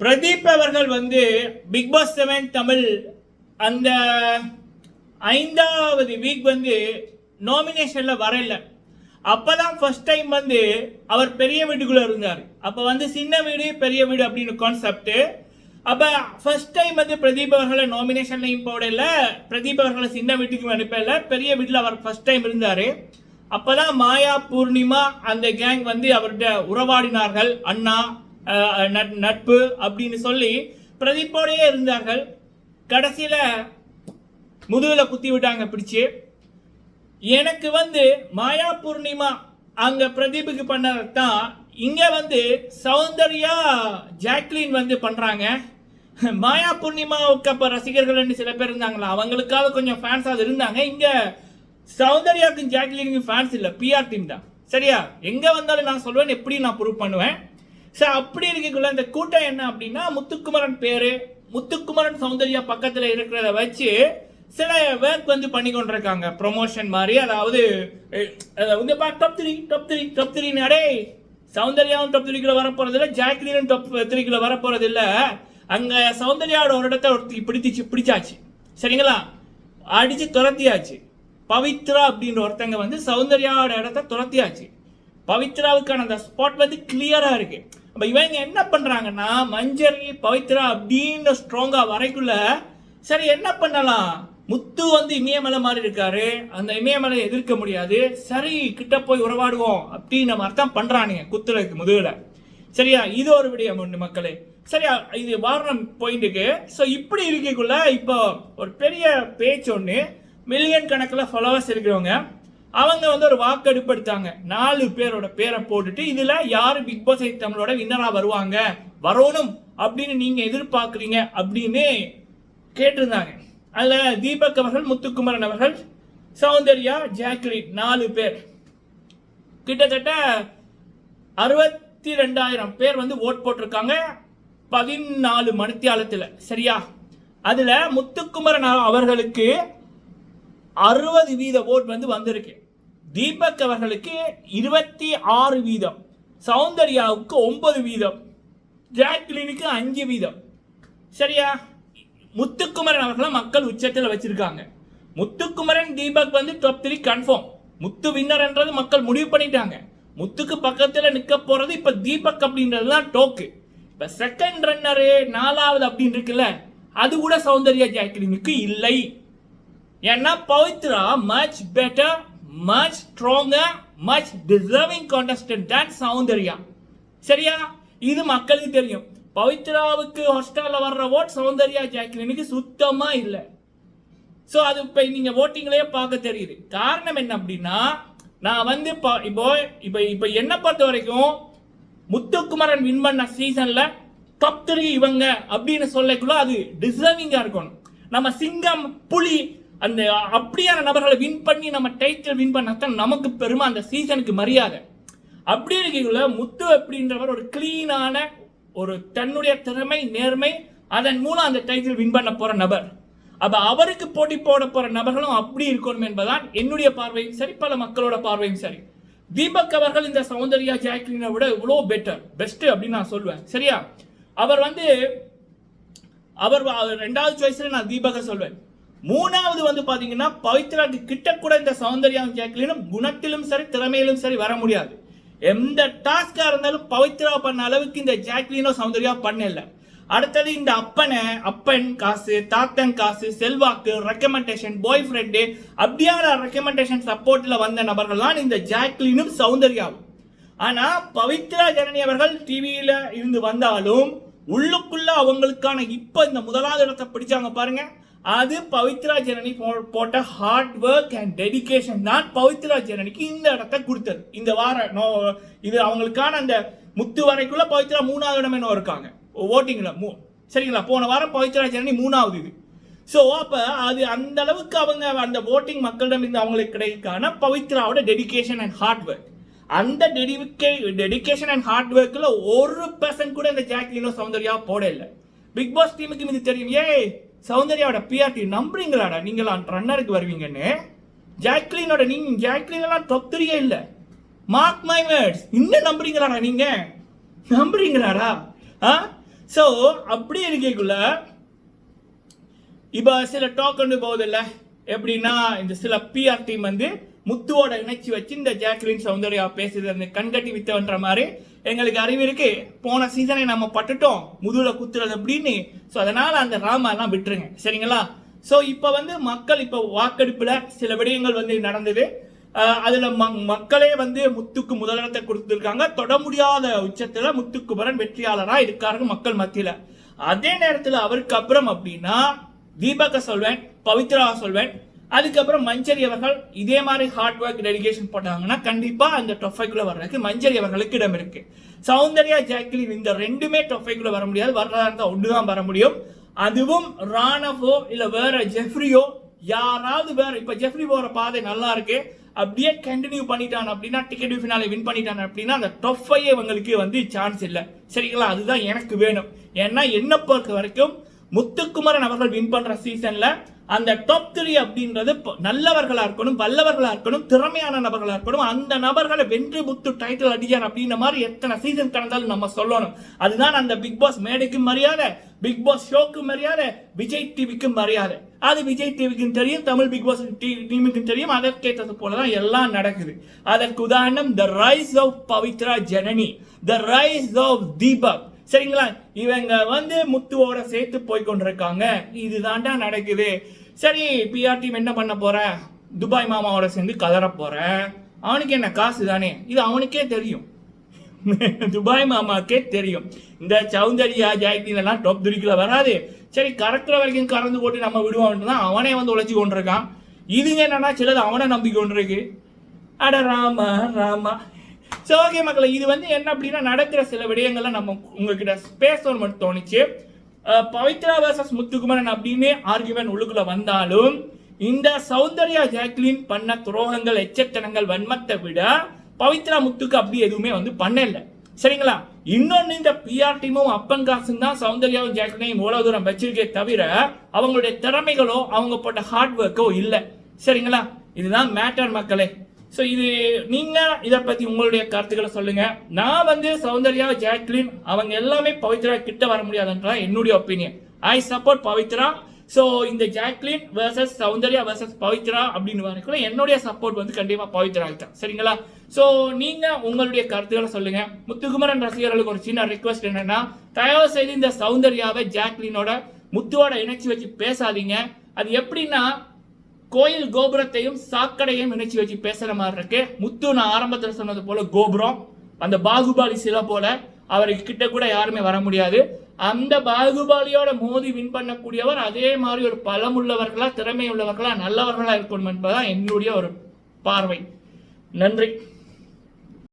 பிரதீப் அவர்கள் வந்து big pass seven Tamil அந்த ஐந்தாவது வீக் வந்து நாமினேஷனில் வரல. அப்பதான் ஃபர்ஸ்ட் டைம் வந்து அவர் பெரிய வீட்டுக்குள்ளே இருந்தார். அப்போ வந்து சின்ன வீடு பெரிய வீடு அப்படின்னு கான்செப்ட்டு அப்போ ஃபர்ஸ்ட் டைம் வந்து பிரதீப் அவர்களை நாமினேஷன்லையும் போடல. பிரதீப் அவர்களை சின்ன வீட்டுக்கு அனுப்பல. பெரிய வீட்டில் அவர் ஃபர்ஸ்ட் டைம் இருந்தார். அப்போ தான் மாயா பூர்ணிமா அந்த கேங் வந்து அவர்கிட்ட உறவாடினார்கள். அண்ணா நட்பு அப்படின்னு சொல்லி பிரதீப்போடையே இருந்தார்கள். கடைசியில் முதுகில் குத்தி விட்டாங்க பிடிச்சு. எனக்கு வந்து மாயா பூர்ணிமா அங்க பிரதீபுக்கு பண்ணதான் இங்க வந்து சௌந்தர்யா ஜாக்லின் வந்து பண்றாங்க. மாயா பூர்ணிமாவுக்கு அப்ப ரசிகர்கள் சில பேர் இருந்தாங்களா? அவங்களுக்காக கொஞ்சம் ஃபேன்ஸ் அது இருந்தாங்க. இங்க சௌந்தர்யாவுக்கும் ஜாக்லினுக்கும் ஃபேன்ஸ் இல்லை. பிஆர் டீம் தான். சரியா? எங்க வந்தாலும் நான் சொல்வேன் எப்படி நான் ப்ரூவ் பண்ணுவேன். சார் அப்படி இருக்கக்குள்ள இந்த கூட்டம் என்ன அப்படின்னா முத்துக்குமரன் பேரு. முத்துக்குமரன் சௌந்தர்யா பக்கத்தில் இருக்கிறத வச்சு சில ஒர்க் வந்து பண்ணி கொண்டிருக்காங்க. ப்ரொமோஷன் மாதிரி. அதாவது வந்து அதாவது top three top three top three நடே சௌந்தர்யாவும் டாப் த்ரீக்குள்ள வர போறது ஜாக்லினும் டாப் த்ரீக்குள்ள வர போறது சௌந்தர்யாவோட ஒரு இடத்த ஒருத்தி பிடிச்சிச்சு பிடிச்சாச்சு. சரிங்களா? அடித்து துரத்தியாச்சு. பவித்ரா அப்படின்ற ஒருத்தங்க வந்து சௌந்தர்யாவோட இடத்த துரத்தியாச்சு. பவித்ராவுக்கான அந்த ஸ்பாட் வந்து கிளியராக இருக்குது அப்ப இவங்க என்ன பண்றாங்கன்னா மஞ்சரி பவித்ரா அப்படின்னு ஸ்ட்ராங்கா வரைக்குள்ள சரி என்ன பண்ணலாம்? முத்து வந்து இமயமலை மாதிரி இருக்காரு. அந்த இமயமலை எதிர்க்க முடியாது. சரி கிட்ட போய் உறவாடுவோம் அப்படின்னு நம்ம அர்த்தம் பண்றானுங்க குத்துலக்கு முதுகுல. சரியா? இது ஒரு விடயம் ஒன்று மக்களே. சரியா? இது வாரணம் பாயிண்ட்டுக்கு ஸோ இப்படி இருக்கக்குள்ள இப்போ ஒரு பெரிய பேச்சு ஒன்று மில்லியன் கணக்கில் ஃபாலோவர்ஸ் இருக்கிறவங்க அவங்க வந்து ஒரு வாக்கெடுப்பு எடுத்தாங்க நாலு பேரோட பேரை போட்டுட்டு இதுல யாரு பிக் பாஸ் தமிழோட வின்னரா வருவாங்க? வரணும் அப்படின்னு நீங்க எதிர்பார்க்குறீங்க அப்படின்னு கேட்டிருந்தாங்க. அதுல தீபக் அவர்கள் முத்துக்குமரன் அவர்கள் சௌந்தர்யா ஜாக்லின் நாலு பேர். கிட்டத்தட்ட அறுபத்தி ரெண்டாயிரம் பேர் வந்து ஓட் போட்டிருக்காங்க பதினாலு மணித்தியாலத்தில். சரியா? அதுல முத்துக்குமரன் அவர்களுக்கு அறுபது வீத ஓட் வந்து வந்திருக்கு. தீபக் அவர்களுக்கு இருபத்தி ஆறு வீதம். சௌந்தர்யாவுக்கு ஒன்பது வீதம். ஜாக்லினுக்கு அஞ்சு வீதம். சரியா? முத்துக்குமரன் அவர்களை மக்கள் உச்சத்தில் வச்சிருக்காங்க. முத்துக்குமரன் தீபக் வந்து டாப் த்ரீ கன்ஃபார்ம் முத்து வின்னர்ன்றது மக்கள் முடிவு பண்ணிட்டாங்க. முத்துக்கு பக்கத்தில் நிற்க போகிறது இப்போ தீபக் அப்படின்றது தான் டோக்கு இப்போ செகண்ட் ரன்னரு நாலாவது அப்படின்னு இருக்குல்ல அது கூட சௌந்தர்யா ஜாக்லினுக்கு இல்லை. ஏன்னா Pavithra much better much stronger much deserving contestant than Soundarya. சரியா? இது மக்களுக்கு தெரியும். பவித்ராவுக்கு ஹாஸ்டலில் வர்ற ஓட் சௌந்தர்யா ஜாக்லினுக்கு சுத்தமாக இல்லை. ஸோ அது இப்போ நீங்கள் ஓட்டிங்லேயே பார்க்க தெரியுது. காரணம் என்ன அப்படின்னா நான் வந்து இப்போ இப்போ இப்போ இப்போ என்னை பொறுத்த வரைக்கும் முத்துக்குமரன் வின் பண்ண சீசனில் டாப் த்ரீ இவங்க அப்படின்னு சொல்லக்குள்ள அது டிசர்விங்காக இருக்கணும். நம்ம சிங்கம் புலி அந்த அப்படியான நபர்களை வின் பண்ணி நம்ம டைட்டில் வின் பண்ணாதான் நமக்கு பெருமை அந்த சீசனுக்கு மரியாதை. அப்படி இருக்கக்குள்ள முத்து அப்படின்றவர் ஒரு கிளீனான ஒரு தன்னுடைய திறமை நேர்மை அதன் மூலம் அந்த டைட்டில் வின் பண்ண போற நபர். அப்ப அவருக்கு போட்டி போட போற நபர்களும் அப்படி இருக்கணும் என்பதுதான் என்னுடைய பார்வையும் சரி பல மக்களோட பார்வையும் சரி. தீபக் அவர்கள் இந்த சௌந்தர்யா ஜாக்லினை விட இவ்வளோ பெட்டர் பெஸ்ட் அப்படின்னு நான் சொல்லுவேன் சரியா? அவர் வந்து அவர் ரெண்டாவது சாய்ஸ்ல நான் தீபக சொல்வேன். மூணாவது வந்து பாத்தீங்கன்னா பவித்ராக்கு கிட்ட கூட இந்த சௌந்தர்யா ஜாக்லினும் குணத்திலும் சரி திறமையிலும் சரி வர முடியாது. எந்த டாஸ்கா இருந்தாலும் பவித்ரா பண்ண அளவுக்கு இந்த ஜாக்லினோ சௌந்தர்யா பண்ணல. அடுத்தது இந்த அப்பனை அப்பன் காசு தாத்தன் காசு செல்வாக்கு ரெக்கமெண்டேஷன் பாய் ஃப்ரெண்டு அப்படியான ரெக்கமெண்டேஷன் சப்போர்ட்டில் வந்த நபர்கள் தான் இந்த ஜாக்லினும் சௌந்தர்யாவும். ஆனால் பவித்ரா ஜனனி அவர்கள் டிவியில் இருந்து வந்தாலும் உள்ளுக்குள்ள அவங்களுக்கான இப்போ இந்த முதலாவது இடத்தை பிடிச்சாங்க பாருங்கள் அது பவித்ரா ஜனனி போ- போட்ட ஹார்ட் ஒர்க் அண்ட் டெடிகேஷன் தான் பவித்ரா ஜனனிக்கு இந்த இடத்தை கொடுத்தது. இந்த வார நோ இது அவங்களுக்கான அந்த முத்து வரைக்குள்ள பவித்ரா மூணாவது இடம் என்ன இருக்காங்க. ஓட்டிங்கில் மூ சரிங்களா? போன வாரம் பவித்ரா ஜனனி மூணாவது இது. ஸோ அப்போ அது அந்த அளவுக்கு அவங்க அந்த ஓட்டிங் மக்களிடம் இருந்து அவங்களுக்கு கிடைக்கான பவித்ராவோட டெடிகேஷன் அண்ட் ஹார்ட் ஒர்க் அந்த டெடிக்கே டெடிகேஷன் அண்ட் ஹார்ட் ஒர்க்கில் ஒரு பர்சன்ட் கூட இந்த ஜாக்லினோ சௌந்தர்யா போட இல்லை பிக் பாஸ் டீமுக்கு இது தெரியும். ஏய் சௌந்தர்யாவோட பிஆர்டி நம்புறீங்களாடா? நீங்களா ரன்னருக்கு வருவீங்கன்னு. ஜாக்லினோட நீங்க ஜாக்லின்லாம் தொத்துறியே இல்லை. மார்க் மை வேர்ட்ஸ் இன்னும் நம்புறீங்களாடா நீங்க? நம்புறீங்களாடா? ஆ? ஸோ அப்படி இருக்கக்குள்ள இப்போ சில டோக்கன் போகுதில்ல? எப்படின்னா இந்த சில பிஆர் டீம் வந்து முத்துவோட இணைச்சி வச்சு இந்த ஜாக்லின் சௌந்தர்யா பேசுறது அந்த கண்கட்டி வித்தவன்ற மாதிரி எங்களுக்கு அறிவு இருக்கு. போன சீசனை நம்ம பட்டுட்டோம். முதுகில் குத்துறது அப்படின்னு. ஸோ அதனால் அந்த ராமா விட்டுருங்க. சரிங்களா? ஸோ இப்போ வந்து மக்கள் இப்போ வாக்கெடுப்பில் சில விடயங்கள் வந்து நடந்தது. அதில் ம- மக்களே வந்து முத்துக்கு முதலிடத்தை கொடுத்துருக்காங்க. தொட முடியாத உச்சத்தில் முத்துக்குமரன் வெற்றியாளராக இருக்காரு மக்கள் மத்தியில். அதே நேரத்தில் அவருக்கு அப்புறம் அப்படின்னா தீபக சொல்வேன் பவித்ரா சொல்வேன் அதுக்கப்புறம் மஞ்சரி அவர்கள் இதே மாதிரி ஹார்ட் ஒர்க் டெடிகேஷன் போட்டாங்கன்னா கண்டிப்பாக அந்த டொஃபைக்குள்ள வர்றதுக்கு மஞ்சரி அவர்களுக்கு இடம் இருக்கு. சௌந்தர்யா ஜாக்லின் இந்த ரெண்டுமே டொஃபைக்குள்ள வர முடியாது. வர்றதா ஒன்று தான் வர முடியும். அதுவும் ராணவோ இல்லை வேற ஜெஃப்ரியோ யாராவது வேற இப்போ ஜெஃப்ரி போகிற பாதை நல்லா இருக்கு. அப்படியே கண்டினியூ பண்ணிட்டான் அப்படின்னா டிக்கெட் ஃபினாலே வின் பண்ணிட்டான் அப்படின்னா அந்த டொஃபையே இவங்களுக்கு வந்து சான்ஸ் இல்லை. சரிங்களா? அதுதான் எனக்கு வேணும். ஏன்னா என்ன பொறுத்த வரைக்கும் முத்துக்குமரன் அவர்கள் வின் பண்ணுற சீசனில் அந்த டாப் த்ரீ அப்படின்றது நல்லவர்களாக இருக்கணும் வல்லவர்களாக இருக்கணும் திறமையான நபர்களாக இருக்கணும் அந்த நபர்களை வென்று முத்து டைட்டில் அடிச்சார் அப்படின்ற மாதிரி எத்தனை சீசன் கடந்தாலும் நம்ம சொல்லணும். அதுதான் அந்த பிக் பாஸ் மேடைக்கும் மரியாதை பிக் பாஸ் ஷோக்கு மரியாதை விஜய் டிவிக்கும் மரியாதை. அது விஜய் டிவிக்கும் தெரியும் தமிழ் பிக் பாஸ் டீமுக்கும் தெரியும் அதற்கேற்றது போலதான் எல்லாம் நடக்குது. அதற்கு உதாரணம் the rise of Pavithra Janani the rise of Deepak சரிங்களா? இவங்க வந்து முத்துவோட சேர்த்து போய் கொண்டிருக்காங்க. இதுதான்டா நடக்குது. சரி பிஆர் டீம் என்ன பண்ண போகிறேன் துபாய் மாமாவோட சேர்ந்து கதற போகிறேன் அவனுக்கு என்ன காசு தானே? இது அவனுக்கே தெரியும். துபாய் மாமாக்கே தெரியும். இந்த சௌந்தரியா ஜாக்தின் டொப் டாப் வராது. சரி கறக்கிற வரைக்கும் கறந்து போட்டு நம்ம விடுவான்ட்டு தான் அவனே வந்து உழைச்சி கொண்டிருக்கான். இதுங்க என்னன்னா சிலது அவனை நம்பி கொண்டிருக்கு. அட ராமா ராமா. ஸோ ஓகே மக்களை இது வந்து என்ன அப்படின்னா நடக்கிற சில விடயங்கள்லாம் நம்ம உங்ககிட்ட பேசணும்னு மட்டும் தோணுச்சு. பவித்ரா வர்சஸ் முத்துக்குமரன் அப்படின்னு ஆர்குமெண்ட் உள்ளுக்குள்ள வந்தாலும் இந்த சௌந்தர்யா ஜாக்லின் பண்ண துரோகங்கள் எச்சத்தனங்கள் வன்மத்தை விட பவித்ரா முத்துக்கு அப்படி எதுவுமே வந்து பண்ணல. சரிங்களா? இன்னொன்று இந்த பிஆர் டீமும் அப்பன் காசும் தான் சௌந்தர்யாவும் ஜாக்லினையும் இவ்வளவு தூரம் வச்சிருக்கே தவிர அவங்களுடைய திறமைகளோ அவங்க போட்ட ஹார்ட் ஒர்க்கோ இல்லை. சரிங்களா? இதுதான் மேட்டர் மக்களே. ஸோ இது நீங்கள் இதை பற்றி உங்களுடைய கருத்துக்களை சொல்லுங்க. நான் வந்து சௌந்தர்யா ஜாக்லின் அவங்க எல்லாமே பவித்ரா கிட்ட வர முடியாதுன்றா என்னுடைய opinion I support Pavithra. So இந்த Jacqueline versus Soundarya versus Pavithra அப்படின்னு வரைக்கும் என்னுடைய சப்போர்ட் வந்து கண்டிப்பாக பவித்ரா தான் சரிங்களா? ஸோ நீங்கள் உங்களுடைய கருத்துக்களை சொல்லுங்கள் முத்துக்குமரன் ரசிகர்களுக்கு ஒரு சின்ன ரிக்வஸ்ட் என்னென்னா தயவு செய்து இந்த சௌந்தர்யாவை ஜாக்லினோட முத்துவோட இணைச்சி வச்சு பேசாதீங்க. அது எப்படின்னா கோயில் கோபுரத்தையும் சாக்கடையும் இணைச்சி வச்சு பேசுற மாதிரி இருக்கு. முத்து நான் ஆரம்பத்தில் சொன்னது போல கோபுரம் அந்த பாகுபாலி சிலை போல அவருக்கு கிட்ட கூட யாருமே வர முடியாது. அந்த பாகுபாலியோட மோதி வின் பண்ணக்கூடியவர் அதே மாதிரி ஒரு பலமுள்ளவர்களா திறமை உள்ளவர்களா நல்லவர்களா இருக்கணும் என்பதுதான் என்னுடைய ஒரு பார்வை. நன்றி.